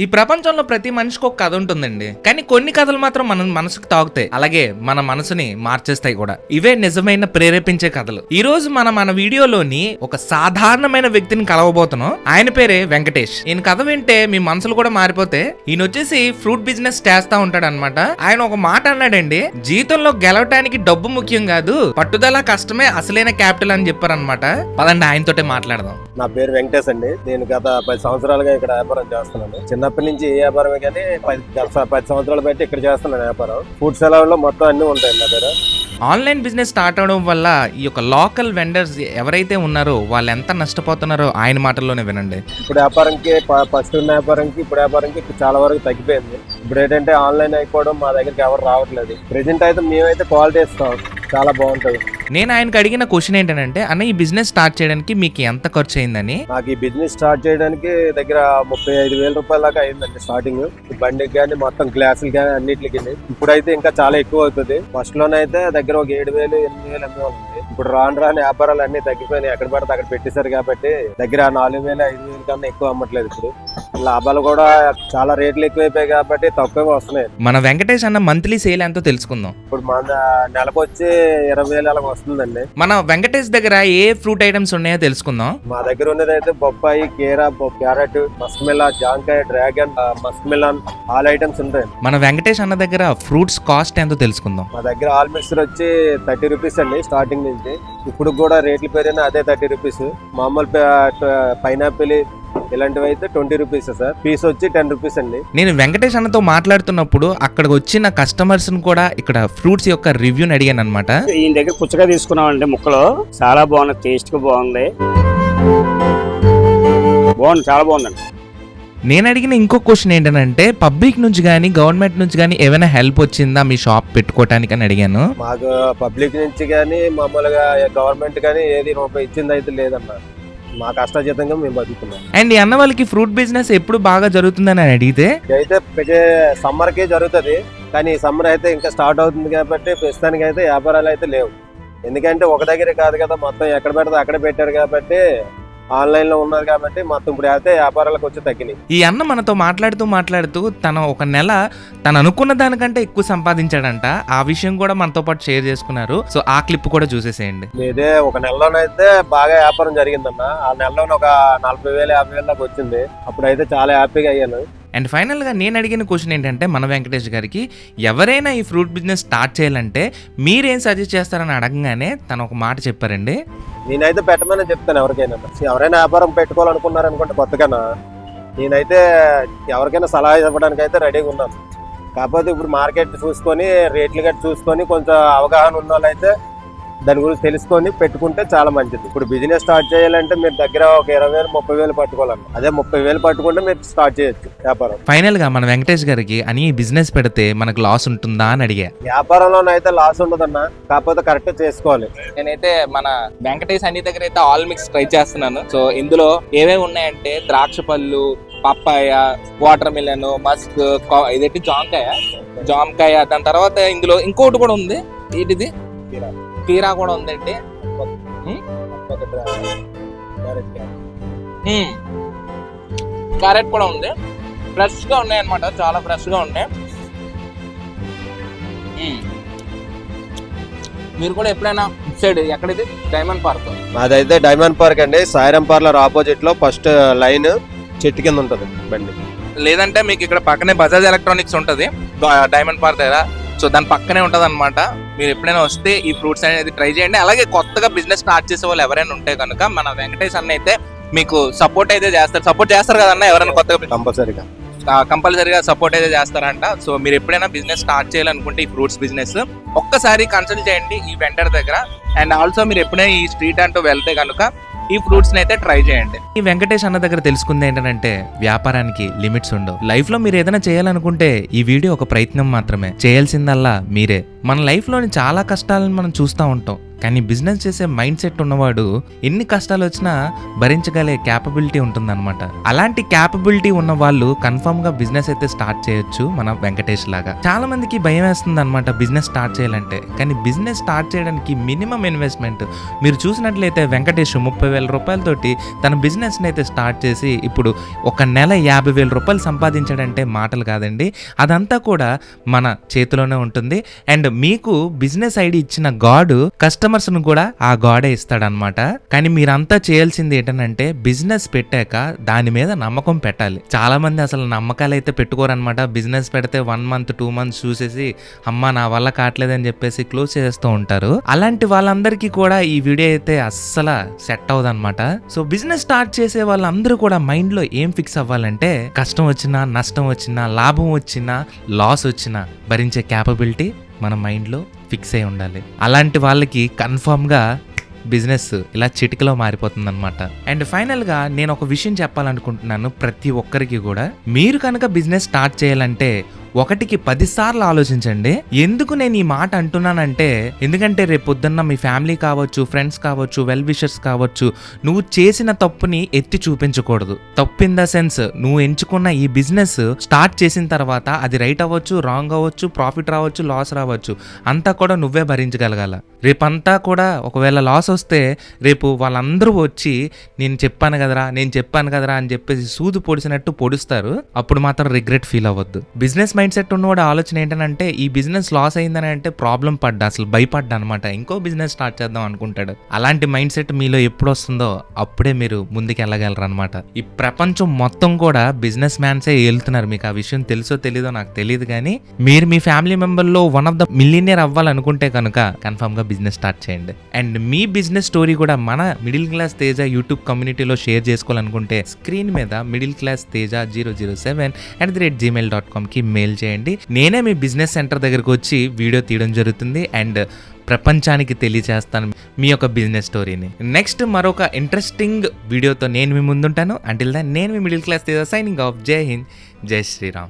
ఈ ప్రపంచంలో ప్రతి మనిషికి ఒక కథ ఉంటుందండి. కానీ కొన్ని కథలు మాత్రం మన మనసుకు తాగుతాయి అలాగే మన మనసుని మార్చేస్తాయి కూడా. ఇవే నిజమైన ప్రేరేపించే కథలు. ఈ రోజు మనం మన వీడియోలోని ఒక సాధారణమైన వ్యక్తిని కలవబోతున్నాం. ఆయన పేరే వెంకటేష్. ఈయన కథ వింటే మీ మనసులు కూడా మారిపోతే ఈయన వచ్చేసి ఫ్రూట్ బిజినెస్ చేస్తా ఉంటాడు అనమాట ఆయన ఒక మాట అన్నాడండి జీవితంలో గెలవటానికి డబ్బు ముఖ్యం కాదు పట్టుదల కష్టమే అసలైన క్యాపిటల్ అని చెప్పారనమాట పదండి ఆయనతోటే మాట్లాడదాం. నా పేరు వెంకటేష్ అండి. నేను గత పది సంవత్సరాలుగా ఇక్కడ వ్యాపారం చేస్తున్నాను. చిన్నప్పటి నుంచి ఏ వ్యాపారమే కానీ పది గత పది సంవత్సరాలు బట్టి ఇక్కడ చేస్తున్నాను వ్యాపారం. ఫుడ్ సెలవుల్లో మొత్తం అన్ని ఉంటాయి నా దగ్గర. ఆన్లైన్ బిజినెస్ స్టార్ట్ అవడం వల్ల ఈ యొక్క లోకల్ వెండర్స్ ఎవరైతే ఉన్నారో వాళ్ళు ఎంత నష్టపోతున్నారో ఆయన మాటల్లోనే వినండి. ఇప్పుడు వ్యాపారంకి ఫస్ట్ ఉన్న వ్యాపారంకి ఇప్పుడు వ్యాపారంకి చాలా వరకు తగ్గిపోయింది. ఇప్పుడు ఏంటంటే ఆన్లైన్ అయిపోవడం మా దగ్గరికి ఎవరు రావట్లేదు. ప్రెజెంట్ అయితే మేమైతే క్వాలిటీ ఇస్తాం. చాలా బాగుంటుంది. నేను ఆయనకు అడిగిన క్వశ్చన్ ఏంటంటే అన్న ఈ బిజినెస్ స్టార్ట్ చేయడానికి మీకు ఎంత ఖర్చు అయిందని నాకు ఈ బిజినెస్ స్టార్ట్ చేయడానికి దగ్గర ముప్పై ఐదు వేల రూపాయల దాకా అయిందండి స్టార్టింగ్ బండికి కానీ మొత్తం గ్లాసులు కానీ అన్నిటికి ఇప్పుడైతే ఇంకా చాలా ఎక్కువ అవుతుంది. ఫస్ట్ లోనైతే దగ్గర ఒక ఏడు వేలు ఎనిమిది వేలు అమ్మే ఇప్పుడు రాను రాని వ్యాపారాలు అన్ని తగ్గిపోయినాయి. ఎక్కడ పడితే అక్కడ పెట్టేశారు కాబట్టి దగ్గర నాలుగు వేలు ఐదు వేలు కన్నా ఎక్కువ అమ్మట్లేదు ఇప్పుడు. లాభాలు కూడా చాలా రేట్లు ఎక్కువైపోయాయి కాబట్టి తక్కువగా వస్తున్నాయి. మన వెంకటేష్ అన్న మంత్లీ సేల్ ఎంతో తెలుసుకుందాం. ఇప్పుడు మన నెలకు వచ్చి ఇరవై వేలు అలా వస్తుందండి. మన వెంకటేష్ దగ్గర ఏ ఫ్రూట్ ఐటమ్స్ ఉన్నాయో తెలుసుకుందాం. మా దగ్గర ఉన్నది అయితే బొప్పాయి కేరా క్యారెట్ మస్మిలా జాంకాయ డ్రాగన్ మస్మిలాన్ ఆల్ ఐటమ్స్ ఉంటాయి. మన వెంకటేష్ అన్న దగ్గర ఫ్రూట్స్ కాస్ట్ ఎంతో తెలుసుకుందాం. మా దగ్గర ఆల్ మిక్సర్ వచ్చి థర్టీ రూపీస్ అండి స్టార్టింగ్ నుంచి. ఇప్పుడు కూడా రేట్లు పెరిగిన అదే థర్టీ రూపీస్. మామూలు పైనాపిల్ ఇలాంటివి అయితే ట్వంటీ రూపీస్ సార్. పీస్ వచ్చి టెన్ రూపీస్ అండి. నేను వెంకటేష్ అన్నతో మాట్లాడుతున్నప్పుడు అక్కడికి వచ్చిన కస్టమర్స్ కూడా ఇక్కడ ఫ్రూట్స్ యొక్క రివ్యూని అడిగాను అనమాట ఈయన దగ్గర పుచ్చకాయ తీసుకున్నామండి ముక్కలు. చాలా బాగుంది టేస్ట్గా బాగుంది. బాగుంది చాలా బాగుందండి. నేను అడిగిన ఇంకో క్వశ్చన్ ఏంటంటే పబ్లిక్ నుంచి కానీ గవర్నమెంట్ నుంచి కానీ ఏమైనా హెల్ప్ వచ్చిందా మీ షాప్ పెట్టుకోవటానికి అని అడిగాను. మాకు పబ్లిక్ నుంచి కానీ మామూలుగా గవర్నమెంట్ కానీ ఏది రూపాయి ఇచ్చింది అయితే లేదన్న మా కష్టజీతంగా మేము బతుకుతున్నాం. అండ్ ఈ అన్న వాళ్ళకి ఫ్రూట్ బిజినెస్ ఎప్పుడు బాగా జరుగుతుందని అని అడిగితే? అయితే సమ్మర్కి జరుగుతుంది కానీ ఈ సమ్మర్ అయితే ఇంకా స్టార్ట్ అవుతుంది కాబట్టి ప్రస్తుతానికి అయితే వ్యాపారాలు అయితే లేవు. ఎందుకంటే ఒక దగ్గరే కాదు కదా మొత్తం ఎక్కడ పెడితే అక్కడ పెట్టారు కాబట్టి ఆన్లైన్లో ఉన్నారు కాబట్టి మొత్తం ఇప్పుడు అయితే వ్యాపారాలకు వచ్చి తగ్గినాయి. ఈ అన్న మనతో మాట్లాడుతూ మాట్లాడుతూ తన ఒక నెల తను అనుకున్న దానికంటే ఎక్కువ సంపాదించాడంట. ఆ విషయం కూడా మనతో పాటు షేర్ చేసుకున్నారు. సో ఆ క్లిప్ కూడా చూసేసేయండి. ఇదే ఒక నెలలోనైతే బాగా వ్యాపారం జరిగిందన్న. ఆ నెలలోనే ఒక నలభై వేలు యాభై వేలు దాకా వచ్చింది. అప్పుడైతే చాలా హ్యాపీగా అయ్యాను. అండ్ ఫైనల్గా నేను అడిగిన క్వశ్చన్ ఏంటంటే మన వెంకటేష్ గారికి ఎవరైనా ఈ ఫ్రూట్ బిజినెస్ స్టార్ట్ చేయాలంటే మీరేం సజెస్ట్ చేస్తారని అడగగానే తను ఒక మాట చెప్పారండి. నేనైతే పెట్టమని చెప్తాను ఎవరికైనా. ఎవరైనా వ్యాపారం పెట్టుకోవాలనుకున్నారనుకుంటే కొత్తగానా? నేనైతే ఎవరికైనా సలహా ఇవ్వడానికి అయితే రెడీగా ఉన్నాను. కాకపోతే ఇప్పుడు మార్కెట్ చూసుకొని రేట్లు గట్టి చూసుకొని కొంచెం అవగాహన ఉన్న వాళ్ళైతే దాని గురించి తెలుసుకొని పెట్టుకుంటే చాలా మంచిది. ఇప్పుడు బిజినెస్ స్టార్ట్ చేయాలంటే మీరు దగ్గర ఒక ఇరవై వేలు ముప్పై వేలు పట్టుకోవాలన్న. అదే ముప్పై వేలు పట్టుకుంటే మీరు స్టార్ట్ చేయొచ్చు వ్యాపారం. ఫైనల్గా మన వెంకటేష్ గారికి అని బిజినెస్ పెడితే మనకు లాస్ ఉంటుందా అని అడిగా. వ్యాపారంలోనైతే లాస్ ఉండదన్న కాకపోతే కరెక్ట్ చేసుకోవాలి. నేనైతే మన వెంకటేష్ అన్ని దగ్గర అయితే ఆల్ మిక్స్ ట్రై చేస్తున్నాను. సో ఇందులో ఏమేమి ఉన్నాయంటే ద్రాక్ష పళ్ళు పప్పాయ వాటర్ మిలన్ మస్క్ ఇదేంటి జామకాయ? జామకాయ దాని తర్వాత ఇందులో ఇంకోటి కూడా ఉంది. ఏంటిది? కీరా. కీరా కూడా ఉందండి. క్యారెట్ కూడా ఉంది. ఫ్రెష్గా ఉన్నాయి అనమాట చాలా ఫ్రెష్గా ఉన్నాయి. మీరు కూడా ఎప్పుడైనా సైడ్ ఎక్కడైతే డైమండ్ పార్క్ మాదైతే డైమండ్ పార్క్ అండి. సాయిరం పార్లర్ ఆపోజిట్లో ఫస్ట్ లైన్ చెట్టు కింద ఉంటుంది బండి. లేదంటే మీకు ఇక్కడ పక్కనే బజాజ్ ఎలక్ట్రానిక్స్ ఉంటుంది. డైమండ్ పార్క్ దగ్గర. సో దాని పక్కనే ఉంటది అనమాట మీరు ఎప్పుడైనా వస్తే ఈ ఫ్రూట్స్ అనేది ట్రై చేయండి. అలాగే కొత్తగా బిజినెస్ స్టార్ట్ చేసే వాళ్ళు ఎవరైనా ఉంటే కనుక మన వెంకటేష్ అన్న అయితే మీకు సపోర్ట్ అయితే చేస్తారు. సపోర్ట్ చేస్తారు కదన్న ఎవరైనా కొత్తగా కంపల్సరీగా. కంపల్సరీగా సపోర్ట్ అయితే చేస్తారంట. సో మీరు ఎప్పుడైనా బిజినెస్ స్టార్ట్ చేయాలనుకుంటే ఈ ఫ్రూట్స్ బిజినెస్ ఒక్కసారి కన్సల్ట్ చేయండి ఈ వెండర్ దగ్గర. అండ్ ఆల్సో మీరు ఎప్పుడైనా ఈ స్ట్రీట్ అంటూ వెళ్తే కనుక ఈ ఫ్రూట్స్ అయితే ట్రై చేయండి. ఈ వెంకటేష్ అన్న దగ్గర తెలుసుకుంది ఏంటంటే వ్యాపారానికి లిమిట్స్ ఉండవు. లైఫ్లో మీరు ఏదైనా చేయాలనుకుంటే ఈ వీడియో ఒక ప్రయత్నం మాత్రమే. చేయాల్సిందల్లా మీరే. మన లైఫ్లోని చాలా కష్టాలను మనం చూస్తూ ఉంటాం. కానీ బిజినెస్ చేసే మైండ్ సెట్ ఉన్నవాడు ఎన్ని కష్టాలు వచ్చినా భరించగలే క్యాపబిలిటీ ఉంటుందన్నమాట. అలాంటి క్యాపబిలిటీ ఉన్న వాళ్ళు కన్ఫర్మ్గా బిజినెస్ అయితే స్టార్ట్ చేయొచ్చు మన వెంకటేష్ లాగా. చాలా మందికి భయం వేస్తుంది అనమాట బిజినెస్ స్టార్ట్ చేయాలంటే. కానీ బిజినెస్ స్టార్ట్ చేయడానికి మినిమం ఇన్వెస్ట్మెంట్ మీరు చూసినట్లయితే వెంకటేష్ ముప్పై వేల రూపాయలతోటి తన బిజినెస్ అయితే స్టార్ట్ చేసి ఇప్పుడు ఒక నెల యాభై వేల రూపాయలు సంపాదించాడంటే మాటలు కాదండి. అదంతా కూడా మన చేతిలోనే ఉంటుంది. అండ్ మీకు బిజినెస్ ఐడి ఇచ్చిన గాడు కష్టం కస్టమర్స్ను కూడా ఆ గాడే ఇస్తాడనమాట కానీ మీరంతా చేయాల్సింది ఏంటంటే బిజినెస్ పెట్టాక దాని మీద నమ్మకం పెట్టాలి. చాలా మంది అసలు నమ్మకాలు అయితే పెట్టుకోరనమాట బిజినెస్ పెడితే వన్ మంత్ టూ మంత్స్ చూసేసి అమ్మ నా వల్ల కావట్లేదని చెప్పేసి క్లోజ్ చేస్తూ ఉంటారు. అలాంటి వాళ్ళందరికీ కూడా ఈ వీడియో అయితే అస్సలు సెట్ అవ్వదన్నమాట. సో బిజినెస్ స్టార్ట్ చేసే వాళ్ళందరూ కూడా మైండ్లో ఏం ఫిక్స్ అవ్వాలంటే కష్టం వచ్చినా నష్టం వచ్చినా లాభం వచ్చినా లాస్ వచ్చినా భరించే క్యాపబిలిటీ మన మైండ్లో ఫిక్స్ అయి ఉండాలి. అలాంటి వాళ్ళకి కన్ఫామ్గా బిజినెస్ ఇలా చిటికలో మారిపోతుంది అనమాట అండ్ ఫైనల్గా నేను ఒక విషయం చెప్పాలనుకుంటున్నాను ప్రతి ఒక్కరికి కూడా. మీరు కనుక బిజినెస్ స్టార్ట్ చేయాలంటే ఒకటికి పది సార్లు ఆలోచించండి. ఎందుకు నేను ఈ మాట అంటున్నానంటే ఎందుకంటే రేపు పొద్దున్న మీ ఫ్యామిలీ కావచ్చు ఫ్రెండ్స్ కావచ్చు వెల్ విషర్స్ కావచ్చు నువ్వు చేసిన తప్పుని ఎత్తి చూపించకూడదు. తప్పు ఇన్ ద సెన్స్ నువ్వు ఎంచుకున్న ఈ బిజినెస్ స్టార్ట్ చేసిన తర్వాత అది రైట్ అవ్వచ్చు రాంగ్ అవ్వచ్చు ప్రాఫిట్ రావచ్చు లాస్ రావచ్చు అంతా కూడా నువ్వే భరించగలగాల. రేపంతా కూడా ఒకవేళ లాస్ వస్తే రేపు వాళ్ళందరూ వచ్చి నేను చెప్పాను కదరా నేను చెప్పాను కదరా అని చెప్పేసి సూదు పొడిచినట్టు పొడుస్తారు. అప్పుడు మాత్రం రిగ్రెట్ ఫీల్ అవ్వద్దు. బిజినెస్ మైండ్ సెట్ ఉన్నవాడు ఆలోచన ఏంటంటే ఈ బిజినెస్ లాస్ అయిందని అంటే ప్రాబ్లం పడ్డా అసలు భయపడ్డా అనమాట ఇంకో బిజినెస్ స్టార్ట్ చేద్దాం అనుకుంటాడు. అలాంటి మైండ్ సెట్ మీలో ఎప్పుడు వస్తుందో అప్పుడే మీరు ముందుకు వెళ్ళగలరు అనమాట ఈ ప్రపంచం మొత్తం కూడా బిజినెస్ మ్యాన్సే వెళ్తున్నారు మీకు ఆ విషయం తెలుసో తెలీదో నాకు తెలియదు కానీ మీరు మీ ఫ్యామిలీ మెంబర్లో వన్ ఆఫ్ ద మిలినియర్ అవ్వాలనుకుంటే కనుక కన్ఫర్మ్గా బిజినెస్ స్టార్ట్ చేయండి. అండ్ మీ బిజినెస్ స్టోరీ కూడా మన మిడిల్ క్లాస్ తేజ యూట్యూబ్ కమ్యూనిటీలో షేర్ చేసుకోవాలనుకుంటే స్క్రీన్ మీద middle class Teja zero zero seven at the rate Gmail dot కామ్కి mail చేయండి. నేనే మీ బిజినెస్ సెంటర్ దగ్గరకు వచ్చి వీడియో తీయడం జరుగుతుంది అండ్ ప్రపంచానికి తెలియజేస్తాను మీ యొక్క బిజినెస్ స్టోరీని. నెక్స్ట్ మరొక ఇంట్రెస్టింగ్ వీడియోతో నేను మీ ముందుంటాను. అంటిల్ దాన్ నేను మీ మిడిల్ క్లాస్ సైనింగ్ ఆఫ్ జై హింద్ జై శ్రీరామ్.